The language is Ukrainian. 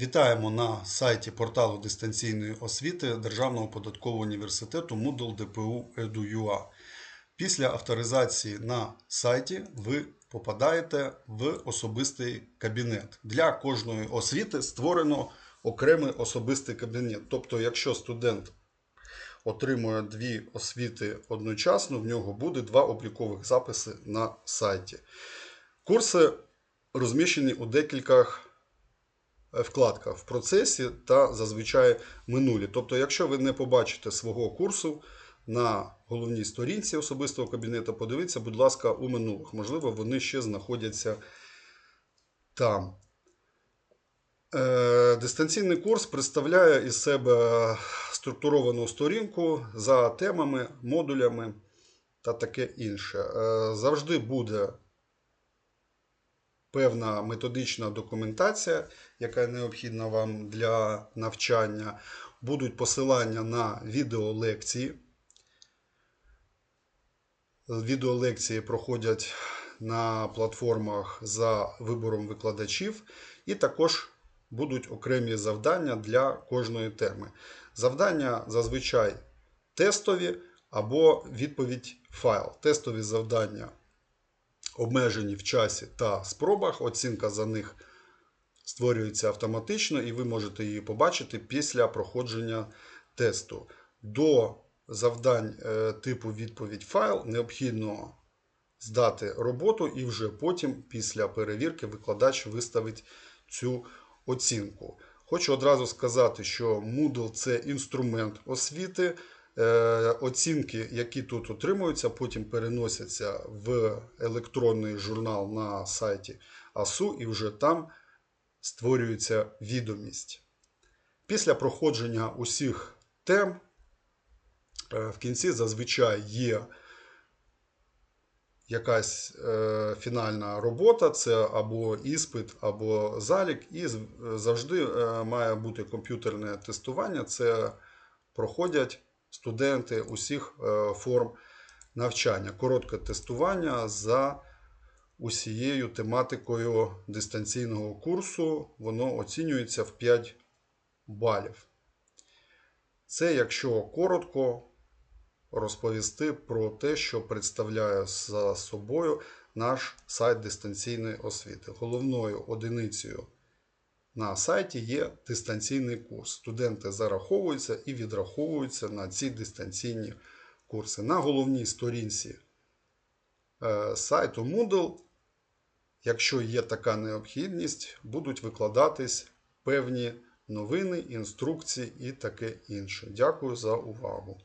Вітаємо на сайті порталу дистанційної освіти Державного податкового університету Moodle ДПУ EDU.UA. Після авторизації на сайті ви попадаєте в особистий кабінет. Для кожної освіти створено окремий особистий кабінет. Тобто, якщо студент отримує дві освіти одночасно, в нього буде два облікових записи на сайті. Курси розміщені у декількох вкладках в процесі та зазвичай минулі. Тобто, якщо ви не побачите свого курсу на головній сторінці особистого кабінету, подивіться, будь ласка, у минулих. Можливо, вони ще знаходяться там. Е, Дистанційний курс представляє із себе структуровану сторінку за темами, модулями та таке інше. Е, Завжди буде певна методична документація, яка необхідна вам для навчання. Будуть посилання на відеолекції. Відеолекції проходять на платформах за вибором викладачів, і також будуть окремі завдання для кожної теми. Завдання зазвичай тестові або відповідь файл. Тестові завдання обмежені в часі та спробах. Оцінка за них створюється автоматично, і ви можете її побачити після проходження тесту. До завдань е, типу відповідь файл необхідно здати роботу, і вже потім, після перевірки, викладач виставить цю оцінку. Хочу одразу сказати, що Moodle це інструмент освіти. Е, Оцінки, які тут отримуються, потім переносяться в електронний журнал на сайті АСУ, і вже там створюється відомість. Після проходження усіх тем е, в кінці зазвичай є якась е, фінальна робота, це або іспит, або залік, і завжди має бути комп'ютерне тестування. Це проходять студенти усіх е, форм навчання. Коротке тестування за усією тематикою дистанційного курсу. Воно оцінюється в 5 балів. Це якщо коротко розповісти про те, що представляє за собою наш сайт дистанційної освіти. Головною одиницею на сайті є дистанційний курс. Студенти зараховуються і відраховуються на ці дистанційні курси. На головній сторінці е, сайту Moodle, якщо є така необхідність, будуть викладатись певні новини, інструкції і таке інше. Дякую за увагу.